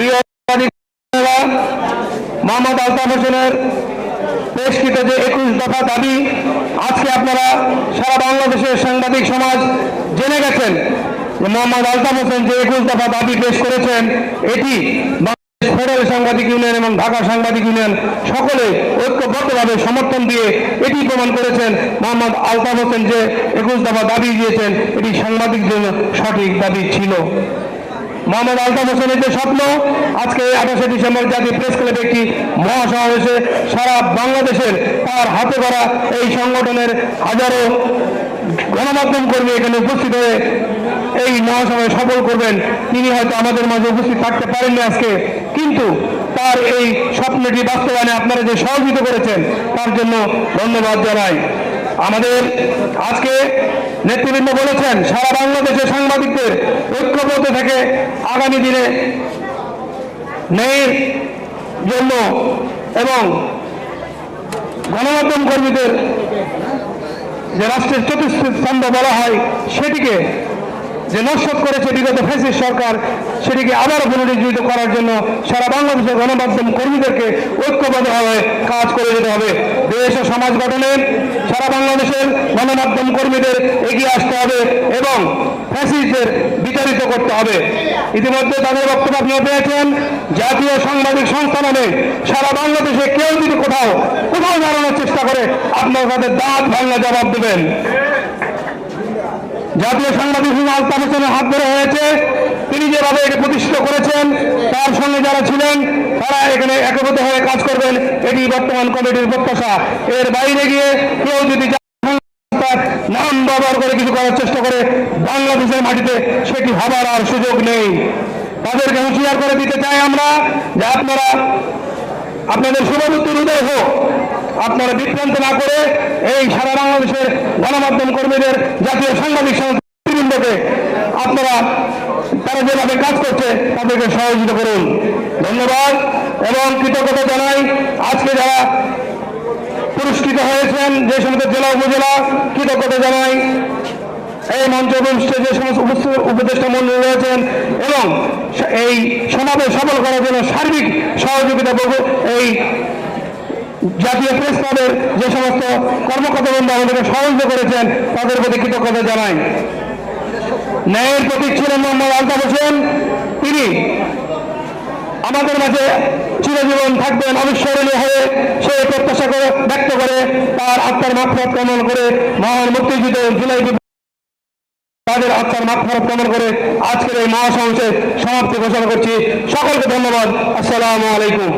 প্রিয় মোহাম্মদ আলতাফ হোসেনের পেশকৃত যে একুশ দফা দাবি, আজকে আপনারা সারা বাংলাদেশের সাংবাদিক সমাজ জেনে গেছেন যে মোহাম্মদ আলতাফ হোসেন যে একুশ দফা দাবি পেশ করেছেন, এটি ফেডারেল সাংবাদিক ইউনিয়ন এবং ঢাকা সাংবাদিক ইউনিয়ন সকলে ঐক্যবদ্ধভাবে সমর্থন দিয়ে এটি প্রমাণ করেছেন। মোহাম্মদ আলতাফ হোসেন যে একুশ দফা দাবি দিয়েছেন, এটি সাংবাদিক জন্য সঠিক দাবি ছিল। মোহাম্মদ আলতাফ হোসেনের যে স্বপ্ন, আজকে আঠাশে ডিসেম্বর জাতীয় প্রেস ক্লাবে একটি মহাসমাবেশে সারা বাংলাদেশের তার হাতে করা এই সংগঠনের হাজারো গণমাধ্যম কর্মী এখানে উপস্থিত হয়ে এই মহাসভায় সফল করবেন। তিনি হয়তো আমাদের মাঝে উপস্থিত থাকতে পারেননি আজকে, কিন্তু তার এই স্বপ্নটি বাস্তবায়নে আপনারা যে সহযোগিতা করেছেন, তার জন্য ধন্যবাদ জানাই। আমাদের আজকে নেতৃবৃন্দ বলেছেন, সারা বাংলাদেশের সাংবাদিকদের ঐক্যবদ্ধ থেকে আগামী দিনে ন্যায়ের জন্য এবং গণমাধ্যম কর্মীদের যে রাষ্ট্রের চতুর্থ স্তম্ভ বলা হয়, সেটিকে যে নস্বত করেছে বিগত ফেসিস সরকার, সেটিকে আবারও পুনরুজ্জীবিত করার জন্য সারা বাংলাদেশের গণমাধ্যম কর্মীদেরকে ঐক্যবদ্ধভাবে কাজ করে যেতে হবে। দেশ ও সমাজ গঠনে সারা বাংলাদেশের গণমাধ্যম কর্মীদের এগিয়ে আসতে হবে এবং ফ্যাসিস্টদের বিতাড়িত করতে হবে। ইতিমধ্যে তাদের বক্তব্য আপনিও পেয়েছেন, জাতীয় সাংবাদিক সংস্থা নামে সারা বাংলাদেশে কেউ যদি কোথাও কোথাও দাঁড়ানোর চেষ্টা করে আপনারা তাদের দাঁত ভাঙা জবাব দেবেন। জাতীয় সাংবাদিক আলতাফ হাত ধরে হয়েছে তিনি যেভাবে এটি প্রতিষ্ঠিত করেছেন, তার সঙ্গে যারা ছিলেন, তারা এখানে একত্রিত হয়ে কাজ করবেন। এটি বর্তমান কমিটির প্রত্যাশা। এর বাইরে গিয়ে কেউ যদি নাম ব্যবহার করে কিছু করার চেষ্টা করে বাংলাদেশের মাটিতে, সেটি হবার আর সুযোগ নেই। তাদেরকে হুঁশিয়ার করে দিতে চাই আমরা যে আপনারা আপনাদের শুভবুদ্ধির উদয় হোক। আপনারা বিভ্রান্ত না করে এই সারা বাংলাদেশের গণমাধ্যম কর্মীদের জাতীয় সাংবাদিক আপনারা তারা যেভাবে কাজ করছে, তাদেরকে সহযোগিতা করুন। ধন্যবাদ এবং কৃতজ্ঞতা জানাই আজকে যারা পুরস্কৃত হয়েছেন যে সমস্ত জেলা উপজেলা, কৃতজ্ঞতা জানাই। এই মঞ্চ উপস্থিত, যে সমস্ত উপদেষ্টা মন্ডলী রয়েছেন এবং এই সমাবেশ সফল করার জন্য সার্বিক সহযোগিতা করব। এই জাতীয় প্রেস ক্লাবের যে সমস্ত কর্মকর্তা কর্মকর্তাবৃন্দ আমাদেরকে সহযোগিতা করেছেন, তাদের প্রতি কৃতজ্ঞতা জানাই। ন্যায়ের প্রতীক ছিলেন মোহাম্মদ আলতাফ হোসেন। তিনি আমাদের মাঝে চিরজীবন থাকবেন, অবিস্মরণীয় হয়ে সে প্রত্যাশা করে, ব্যক্ত করে, তার আত্মার মাফরত কামন করে, মহান মুক্তিযুদ্ধ জুলাই তাদের আত্মার মাফরত কামন করে আজকের এই মহাসংসে সমাপ্তি ঘোষণা করছি। সকলকে ধন্যবাদ। আসসালামু আলাইকুম।